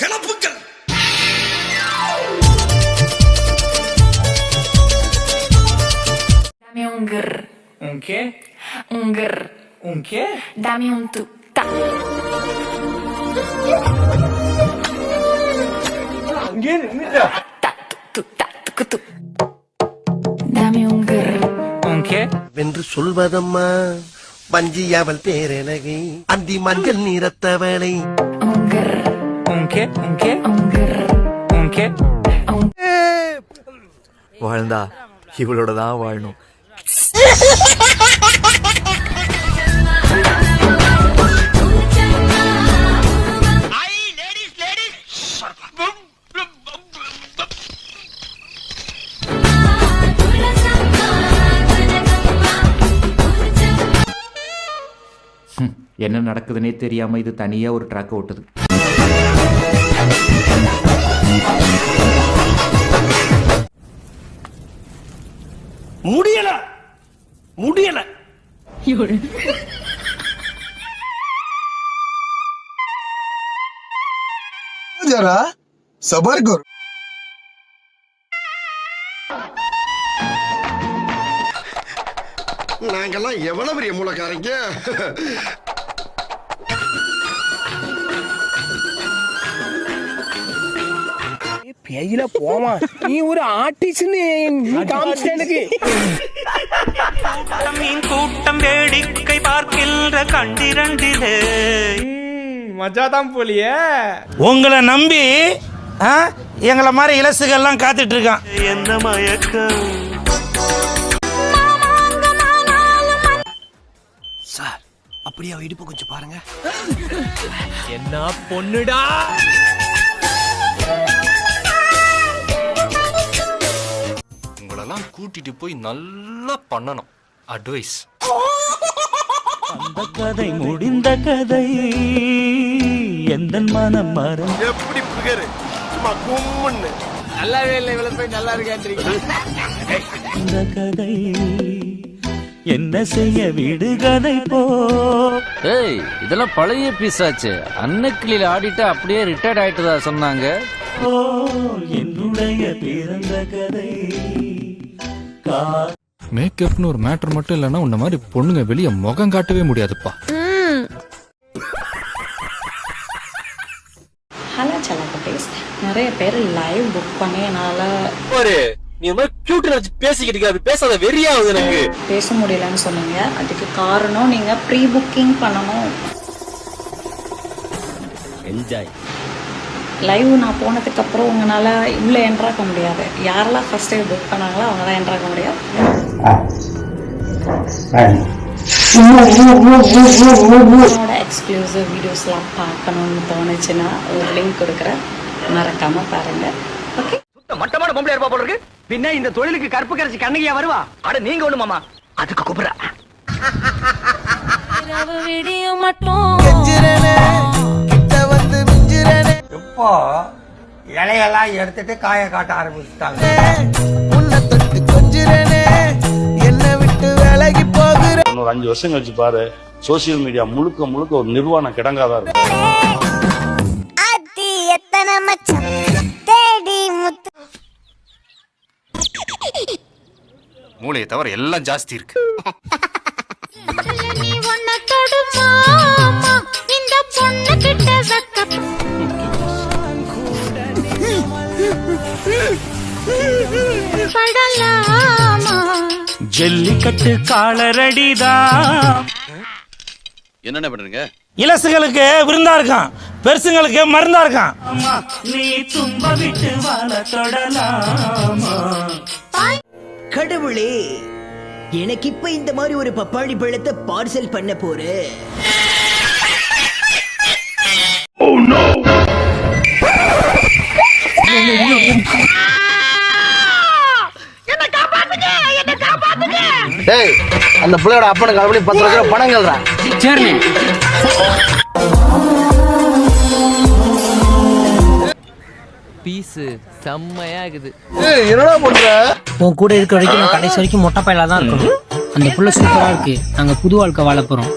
கிளப்புக்கள் Dame un grr, Un qué? un grr, Un qué? dame un tu ta. Ta tu ta tu tu. Dame un grr, Un qué? வென்று சொல்வதம்மா வஞ்சி அவள் பேரழகை அந்தி மஞ்சள் நிறத்தவளை un grr, Un qué? Un qué? un grr, Un qué? un வாழ்ந்தா இவளோட தான் வாழணும் என்ன நடக்குதுன்னே தெரியாம இது தனியா ஒரு ட்ராக் ஓட்டுது முடியல முடியல जरा सबर करो நாங்கெல்லாம் எவ்வளவு பெரிய மூலக்காரங்க பேயில போமா நீ ஒரு ஆர்டிஸ்ட்னு நீ காமிச்சிட்ட எனக்கு. மீன் கூட்டம் வேடிக்கை பார்க்கின்ற கண்டிரண்டிலே. மஜாதான் போலியே. உங்களை நம்பி ஆ, எங்களை மாதிரி இலசுகள்லாம் காத்துட்டு இருக்கான் என்ன மயக்கம்? சார் அப்படியே அவ இடுப்பு கொஞ்சம் பாருங்க. என்ன பொண்ணுடா? உங்களெல்லாம் கூட்டிட்டு போய் நல்லா பண்ணணும். அட்வைஸ் அந்த கதை முடிந்த கதை எந்த மனம் மரம் எப்படி புகரு? சும்மா கும்முன்னு. நல்லாவே இல்லை இவ்வளவு போய் நல்லா இருக்கான்றீங்க இந்த கதை என்ன செய்ய விடு கதை போ. ஏய் இதெல்லாம் பழைய பீஸ் ஆச்சு. அன்னக்கிளியில ஆடிட்டு அப்படியே ரிட்டையர்ட் ஆயிட்டதா சொன்னாங்க? ஓ என்னுடைய பிறந்த கதை. மேக்கப்னு ஒரு மேட்டர் மட்டும் இல்லைன்னா உன்ன மாதிரி பொண்ணுங்க வெளியே முகம் காட்டவே முடியாதுப்பா. ஹலோ செல்லக்குட்டீஸ். நிறைய பேர் லைவ் புக் பண்ணி என்னால் ஒரு நீ மாதிரி கியூட் நினைச்சு பேசிக்கிட்டு இருக்க. அது பேசாத வெறியாகுது எனக்கு. பேச முடியலன்னு சொன்னீங்க. அதுக்கு காரணம் நீங்கள் ப்ரீ புக்கிங் பண்ணணும். என்ஜாய் லைவ் நான் போனதுக்கு அப்புறம் உங்களால் உள்ளே என்ட்ராக்க முடியாது. யாரெல்லாம் ஃபர்ஸ்ட் டைம் புக் பண்ணாங்களோ அவங்க தான் என்ட்ராக்க முடியும் என்னோட எக்ஸ்க்ளூசிவ் வீடியோஸ்லாம் பார்க்கணும்னு தோணுச்சுன்னா ஒரு லிங்க் கொடுக்குறேன். மறக்காம பாருங்க. ஓகே மட்டமான பொம்பளை இருப்பா போல இருக்கு? பின்ன இந்த தொழிலுக்கு கருப்பு கரைச்சி கண்ணகியா வருவா? அட நீங்க ஒண்ணு மாமா. அதுக்கு கூப்பிடுற விடியும் மட்டும். இப்போ இலையெல்லாம் எடுத்துட்டு காய காட்ட ஆரம்பிச்சுட்டாங்க. ஒரு அஞ்சு வருஷம் கழிச்சு பாரு சோசியல் மீடியா முழுக்க முழுக்க ஒரு நிர்வாண கிடங்காதான் இருக்கும் மூளையை தவிர எல்லாம் ஜாஸ்தி இருக்கு. ஜல்லிக்கட்டு காலரடிதான் என்னென்ன பண்றீங்க இலசுகளுக்கு விருந்தா இருக்கான். பெருசுங்களுக்கு மருந்தா இருக்கான். நீ தும்ப விட்டு வாழ தொடலாமா? கடவுளே எனக்கு இப்ப இந்த மாதிரி ஒரு பப்பாளி பழத்தை பார்சல் பண்ண போறேன் டேய் அந்த பிள்ளையோட அப்பனுக்கு அப்படி பத்து லட்சம் பணம் கேள்றா சரி பீஸு செம்மையா இருக்குது. என்னடா பண்ற? உன் கூட இருக்க வரைக்கும் நான் கடைசி வரைக்கும் மொட்டை பையலா தான் இருக்கணும். அந்த புள்ள சூப்பரா இருக்கு. நாங்க புது வாழ்க்கை வாழ போறோம்.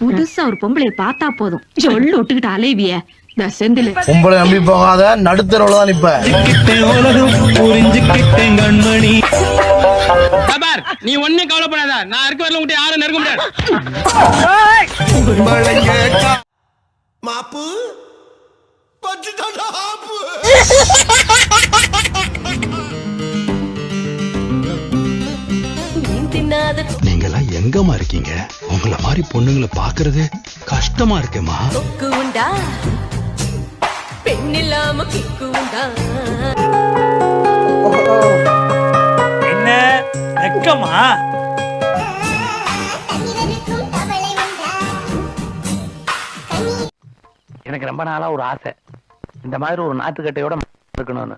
புதுசா ஒரு பொம்பளைய பார்த்தா போதும். சொல்லு விட்டுக்கிட்டு அலைவிய. நான் செந்தில். உங்களை நம்பி போகாத நடுத்தரவுல தான் நிப்ப. நீ ஒன்னும் கவலைப்படாத. நான் இருக்க வரல உங்கள்கிட்ட யாரும் நெருங்க முடியாது. மாப்பு? நீங்கெல்லாம் எங்கம்மா இருக்கீங்க? உங்கள மாதிரி பொண்ணுங்களை பாக்குறது கஷ்டமா இருக்குமா உண்டா? பெண் இல்லாம கிக்கு உண்டா? வெக்கமா எனக்கு ரொம்ப நாளா ஒரு ஆசை. இந்த மாதிரி ஒரு நாட்டுக்கட்டையோட இருக்கணும்னு.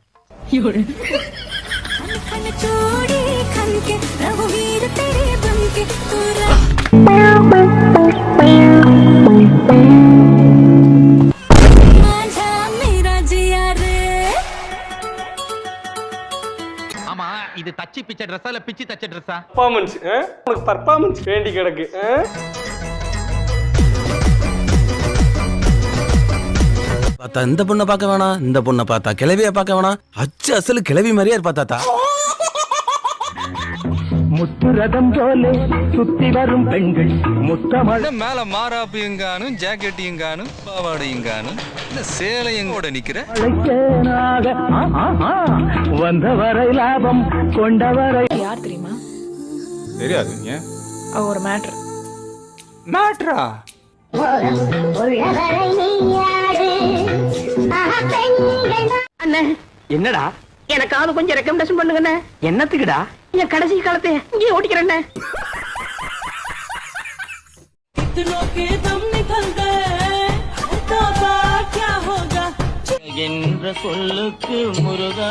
ட்ரெஸ்ஸா இல்ல பிச்சி தச்ச ட்ரெஸ்ஸா பர்ஃபார்மன்ஸ் உனக்கு பர்ஃபார்மன்ஸ் வேண்டி கிடக்கு? பார்த்தா இந்த பொண்ணை பார்க்க வேணாம் இந்த பொண்ணை பார்த்தா கிளவிய பார்க்க வேணாம். அச்சு அசலு கிளவி மாதிரியே இருப்பா தாத்தா. முத்துரதம் போல சுத்தி வரும் பெண்கள் முத்தமழ. மேல மாறாப்பையும் காணும் ஜாக்கெட்டையும் காணும் பாவாடையும் காணும் இந்த சேலையும் கூட நிக்கிற வந்தவரை லாபம் கொண்டவரை. யார் தெரியுமா? தெரியாது ஒரு மேட்ரு. மேட்ரா? அண்ணே என்னடா? எனக்காவது கொஞ்சம் ரெக்கமெண்டேஷன் பண்ணுங்கண்ணே. என்னத்துக்குடா? என் கடைசி காலத்தை இங்கே ஓட்டிக்கிறேண்ணே என்ற சொல்லுக்கு முருகா.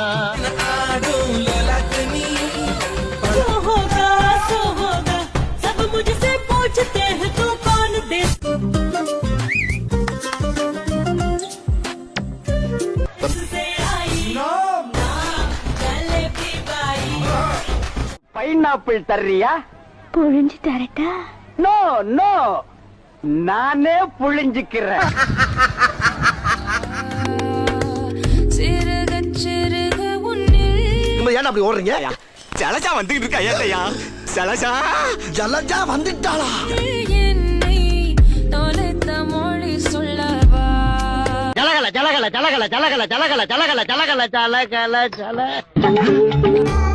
பைனாப்பிள் தர்றியா? புழிஞ்சு தரட்டா நோ நோ. நானே புழிஞ்சுக்கிறேன். ஏன் அப்படி ஓடுறீங்க? ஜலஜா வந்துகிட்டு இருக்கா ஏட்டையா ஜலஜா? ஜலஜா வந்துட்டாளா? என்னை தொலைத்த மொழி சொல்லவா? ஜலகல ஜலகல ஜலகல ஜலகல ஜலகல ஜலகல ஜலகல ஜலகல ஜல.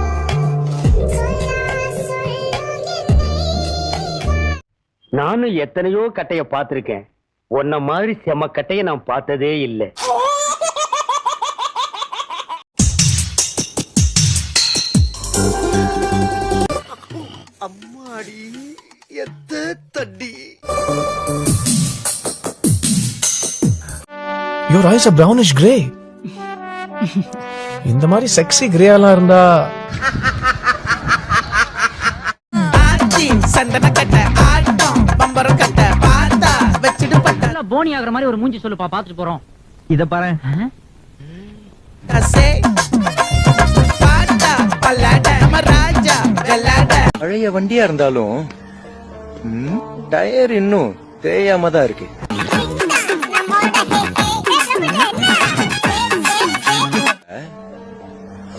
நானும் எத்தனையோ கட்டைய பார்த்திருக்கேன். உன்ன மாதிரி செம கட்டைய நான் பார்த்ததே இல்லை. அம்மாடி எத்த தட்டி your eyes a brownish grey இந்த மாதிரி செக்ஸி கிரேயெல்லாம் இருந்தா போனி ஆகுற மாதிரி ஒரு மூஞ்சி சொல்லுப்பா பாத்துட்டு போறோம். இத பாரு. பழைய வண்டியா இருந்தாலும் டயர் இன்னும் தேயாம தான் இருக்கு.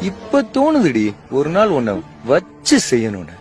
இப்ப தோணுதுடி ஒரு நாள் உன்னை வச்சு செய்யணும்னு.